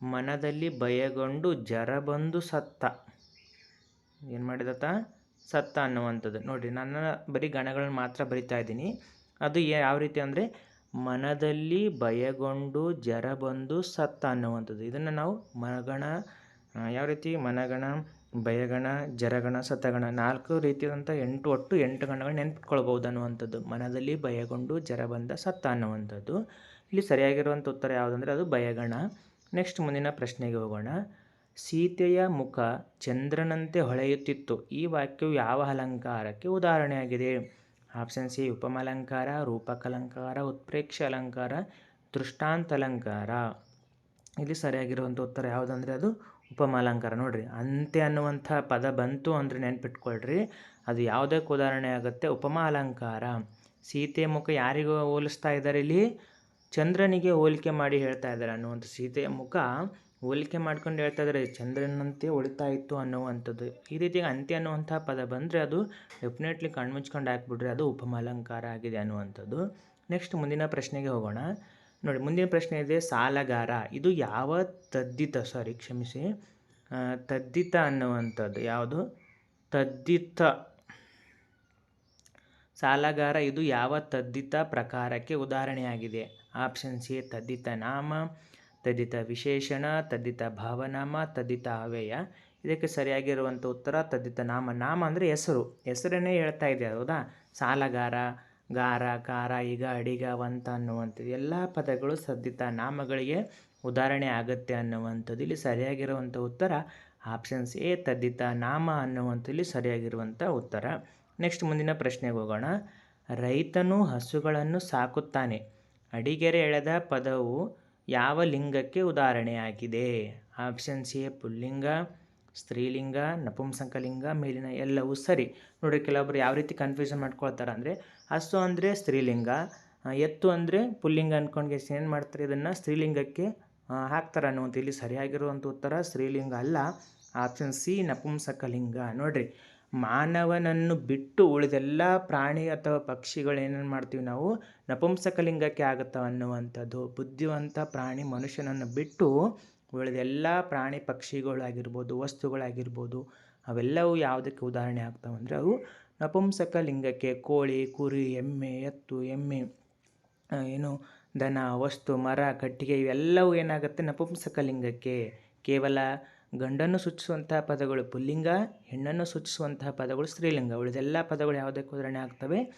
Speaker 1: ಮನದಲ್ಲಿ ಭಯಗೊಂಡು ಜರ ಬಂದು ಸತ್ತ. ಏನು ಮಾಡಿದತ್ತ? ಸತ್ತ ಅನ್ನುವಂಥದ್ದು. ನೋಡಿ, ನನ್ನ ಬರೀ ಗಣಗಳನ್ನ ಮಾತ್ರ ಬರಿತಾ ಇದ್ದೀನಿ. ಅದು ಯಾವ ರೀತಿ ಅಂದರೆ ಮನದಲ್ಲಿ ಭಯಗೊಂಡು ಜರ ಬಂದು ಸತ್ತ ಅನ್ನುವಂಥದ್ದು. ಇದನ್ನು ನಾವು ಮನಗಣ ಯಾವ ರೀತಿ? ಮನಗಣ, ಭಯಗಣ ಜರಗಣ ಸತಗಣ ನಾಲ್ಕು ರೀತಿಯಾದಂಥ ಎಂಟು, ಒಟ್ಟು ಎಂಟು ಗಣಗಳು ನೆನ್ಪಿಟ್ಕೊಳ್ಬೋದು ಅನ್ನುವಂಥದ್ದು. ಮನದಲ್ಲಿ ಭಯಗೊಂಡು ಜರ ಬಂದ ಸತ್ತ ಅನ್ನುವಂಥದ್ದು. ಇಲ್ಲಿ ಸರಿಯಾಗಿರುವಂಥ ಉತ್ತರ ಯಾವುದಂದರೆ ಅದು ಭಯಗಣ. ನೆಕ್ಸ್ಟ್ ಮುಂದಿನ ಪ್ರಶ್ನೆಗೆ ಹೋಗೋಣ. ಸೀತೆಯ ಮುಖ ಚಂದ್ರನಂತೆ ಹೊಳೆಯುತ್ತಿತ್ತು. ಈ ವಾಕ್ಯವು ಯಾವ ಅಲಂಕಾರಕ್ಕೆ ಉದಾಹರಣೆಯಾಗಿದೆ? ಆಪ್ಷನ್ ಸಿ, ಉಪಮಲಂಕಾರ, ರೂಪಕಲಂಕಾರ ಉತ್ಪ್ರೇಕ್ಷ ಅಲಂಕಾರ ದೃಷ್ಟಾಂತ ಅಲಂಕಾರ ಇಲ್ಲಿ ಸರಿಯಾಗಿರುವಂಥ ಉತ್ತರ ಯಾವುದಂದರೆ ಅದು ಉಪಮಾಲಂಕಾರ. ನೋಡಿರಿ, ಅಂತೆ ಅನ್ನುವಂಥ ಪದ ಬಂತು ಅಂದರೆ ನೆನ್ಪಿಟ್ಕೊಳ್ರಿ. ಅದು ಯಾವುದಕ್ಕೆ ಉದಾಹರಣೆ ಆಗುತ್ತೆ, ಉಪಮಾಲಂಕಾರ. ಸೀತೆ ಮುಖ ಯಾರಿಗೂ ಹೋಲಿಸ್ತಾ ಇದ್ದಾರೆ ಇಲ್ಲಿ? ಚಂದ್ರನಿಗೆ ಹೋಲಿಕೆ ಮಾಡಿ ಹೇಳ್ತಾ ಇದ್ದಾರೆ ಅನ್ನುವಂಥ ಸೀತೆಯ ಮುಖ ಹೋಲಿಕೆ ಮಾಡ್ಕೊಂಡು ಹೇಳ್ತಾ ಇದ್ದಾರೆ ಚಂದ್ರನಂತೆ ಉಳಿತಾ ಇತ್ತು ಅನ್ನುವಂಥದ್ದು. ಈ ರೀತಿಯಾಗಿ ಅಂತ್ಯ ಅನ್ನುವಂಥ ಪದ ಬಂದರೆ ಅದು ಡೆಫಿನೆಟ್ಲಿ ಕಣ್ಮುಚ್ಕೊಂಡು ಹಾಕ್ಬಿಟ್ರೆ ಅದು ಉಪಮಾಲಂಕಾರ ಆಗಿದೆ ಅನ್ನುವಂಥದ್ದು. ನೆಕ್ಸ್ಟ್ ಮುಂದಿನ ಪ್ರಶ್ನೆಗೆ ಹೋಗೋಣ. ನೋಡಿ, ಮುಂದಿನ ಪ್ರಶ್ನೆ ಇದೆ, ಸಾಲಗಾರ. ಇದು ಯಾವ ತದ್ದಿತ ಸಾರಿ ಕ್ಷಮಿಸಿ. ತದ್ದಿತ ಅನ್ನುವಂಥದ್ದು ಯಾವುದು? ತದ್ದಿತ. ಸಾಲಗಾರ, ಇದು ಯಾವ ತದ್ದಿತ ಪ್ರಕಾರಕ್ಕೆ ಉದಾಹರಣೆಯಾಗಿದೆ? ಆಪ್ಷನ್ ಸಿ ತದ್ದಿತ ನಾಮ ತದ್ದಿತ ವಿಶೇಷಣ ತದ್ದಿತ ಭಾವನಾಮ ತದ್ದಿತ ಅವ್ಯಯ ಇದಕ್ಕೆ ಸರಿಯಾಗಿರುವಂಥ ಉತ್ತರ ತದ್ದಿತ ನಾಮ ನಾಮ ಅಂದರೆ ಹೆಸರು. ಹೆಸರನ್ನೇ ಹೇಳ್ತಾ ಇದೆ ಹೌದಾ? ಸಾಲಗಾರ, ಗಾರ, ಕಾರ, ಈಗ, ಅಡಿಗ, ವಂತ ಅನ್ನುವಂಥದ್ದು. ಎಲ್ಲ ಪದಗಳು ಸದ್ದಿತ ನಾಮಗಳಿಗೆ ಉದಾಹರಣೆ ಆಗುತ್ತೆ ಅನ್ನುವಂಥದ್ದು. ಇಲ್ಲಿ ಸರಿಯಾಗಿರುವಂಥ ಉತ್ತರ ಆಪ್ಷನ್ಸ್ ಎ ತದ್ದಿತ ನಾಮ ಅನ್ನುವಂಥದ್ದು ಇಲ್ಲಿ ಸರಿಯಾಗಿರುವಂಥ ಉತ್ತರ. ನೆಕ್ಸ್ಟ್ ಮುಂದಿನ ಪ್ರಶ್ನೆಗೆ ಹೋಗೋಣ. ರೈತನು ಹಸುಗಳನ್ನು ಸಾಕುತ್ತಾನೆ. ಅಡಿಗೆರೆ ಎಳೆದ ಪದವು ಯಾವ ಲಿಂಗಕ್ಕೆ ಉದಾಹರಣೆಯಾಗಿದೆ? ಆಪ್ಷನ್ ಸಿ, ಪುಲ್ಲಿಂಗ, ಸ್ತ್ರೀಲಿಂಗ ನಪುಂಸಕಲಿಂಗ ಮೇಲಿನ ಎಲ್ಲವೂ ಸರಿ. ನೋಡಿ ಕೆಲವೊಬ್ರು ಯಾವ ರೀತಿ ಕನ್ಫ್ಯೂಷನ್ ಮಾಡ್ಕೊಳ್ತಾರೆ ಅಂದರೆ, ಹಸು ಅಂದರೆ ಸ್ತ್ರೀಲಿಂಗ ಎತ್ತು ಅಂದರೆ ಪುಲ್ಲಿಂಗ ಅಂದ್ಕೊಂಡು ಏನು ಮಾಡ್ತಾರೆ? ಇದನ್ನು ಸ್ತ್ರೀಲಿಂಗಕ್ಕೆ ಹಾಕ್ತಾರೆ ಅನ್ನುವಂಥ ಇಲ್ಲಿ ಸರಿಯಾಗಿರುವಂಥ ಉತ್ತರ ಸ್ತ್ರೀಲಿಂಗ ಅಲ್ಲ. ಆಪ್ಷನ್ ಸಿ ನಪುಂಸಕಲಿಂಗ ನೋಡ್ರಿ ಮಾನವನನ್ನು ಬಿಟ್ಟು ಉಳಿದೆಲ್ಲ ಪ್ರಾಣಿ ಅಥವಾ ಪಕ್ಷಿಗಳು ಏನೇನು ಮಾಡ್ತೀವಿ ನಾವು? ನಪುಂಸಕಲಿಂಗಕ್ಕೆ ಆಗುತ್ತವೆ ಅನ್ನುವಂಥದ್ದು. ಬುದ್ಧಿವಂತ ಪ್ರಾಣಿ ಮನುಷ್ಯನನ್ನು ಬಿಟ್ಟು ಉಳಿದೆಲ್ಲ ಪ್ರಾಣಿ ಪಕ್ಷಿಗಳಾಗಿರ್ಬೋದು ವಸ್ತುಗಳಾಗಿರ್ಬೋದು, ಅವೆಲ್ಲವೂ ಯಾವುದಕ್ಕೆ ಉದಾಹರಣೆ ಆಗ್ತಾವೆ ಅಂದರೆ ಅವು ನಪುಂಸಕ ಲಿಂಗಕ್ಕೆ ಕೋಳಿ, ಕುರಿ, ಎಮ್ಮೆ, ಎತ್ತು, ಎಮ್ಮೆ ಏನು ದನ, ವಸ್ತು, ಮರ, ಕಟ್ಟಿಗೆ ಇವೆಲ್ಲವೂ ಏನಾಗುತ್ತೆ ನಪುಂಸಕ ಲಿಂಗಕ್ಕೆ ಕೇವಲ ಗಂಡನ್ನು ಸೂಚಿಸುವಂತಹ ಪದಗಳು ಪುಲ್ಲಿಂಗ, ಹೆಣ್ಣನ್ನು ಸೂಚಿಸುವಂತಹ ಪದಗಳು ಸ್ತ್ರೀಲಿಂಗ. ಉಳಿದೆಲ್ಲ ಪದಗಳು ಯಾವುದಕ್ಕೆ ಉದಾಹರಣೆ ಆಗ್ತವೆ?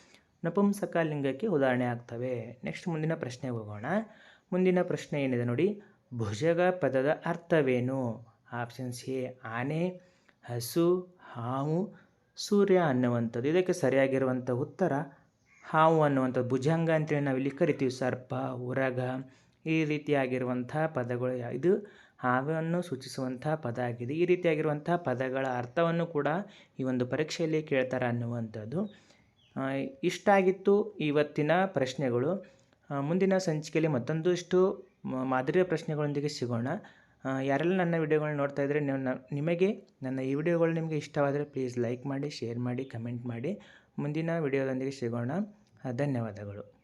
Speaker 1: ನಪುಂಸಕ ಲಿಂಗಕ್ಕೆ ಉದಾಹರಣೆ ಆಗ್ತವೆ. ನೆಕ್ಸ್ಟ್ ಮುಂದಿನ ಪ್ರಶ್ನೆಗೆ ಹೋಗೋಣ. ಮುಂದಿನ ಪ್ರಶ್ನೆ ಏನಿದೆ ನೋಡಿ? ಭುಜಗ ಪದದ ಅರ್ಥವೇನು? ಆಪ್ಷನ್ಸ್ ಎ ಆನೆ, ಹಸು, ಹಾವು, ಸೂರ್ಯ ಅನ್ನುವಂಥದ್ದು. ಇದಕ್ಕೆ ಸರಿಯಾಗಿರುವಂಥ ಉತ್ತರ ಹಾವು ಅನ್ನುವಂಥದ್ದು. ಭುಜಂಗ ಅಂತೇಳಿ ನಾವಿಲ್ಲಿ ಕರಿತೀವಿ. ಸರ್ಪ, ಉರಗ ಈ ರೀತಿಯಾಗಿರುವಂಥ ಪದಗಳು ಇದು ಹಾವನ್ನು ಸೂಚಿಸುವಂಥ ಪದ ಆಗಿದೆ. ಈ ರೀತಿಯಾಗಿರುವಂಥ ಪದಗಳ ಅರ್ಥವನ್ನು ಕೂಡ ಈ ಒಂದು ಪರೀಕ್ಷೆಯಲ್ಲಿ ಕೇಳ್ತಾರೆ ಅನ್ನುವಂಥದ್ದು. ಇಷ್ಟಾಗಿತ್ತು ಇವತ್ತಿನ ಪ್ರಶ್ನೆಗಳು. ಮುಂದಿನ ಸಂಚಿಕೆಯಲ್ಲಿ ಮತ್ತೊಂದಿಷ್ಟು ಮಾದರಿಯ ಪ್ರಶ್ನೆಗಳೊಂದಿಗೆ ಸಿಗೋಣ. ಯಾರೆಲ್ಲ ನನ್ನ ವಿಡಿಯೋಗಳನ್ನ ನೋಡ್ತಾ ಇದ್ದರೆ ನೀವು ನಿಮಗೆ ನನ್ನ ಈ ವಿಡಿಯೋಗಳು ನಿಮಗೆ ಇಷ್ಟವಾದರೆ ಪ್ಲೀಸ್ ಲೈಕ್ ಮಾಡಿ, ಶೇರ್ ಮಾಡಿ, ಕಮೆಂಟ್ ಮಾಡಿ. ಮುಂದಿನ ವಿಡಿಯೋದೊಂದಿಗೆ ಸಿಗೋಣ. ಧನ್ಯವಾದಗಳು.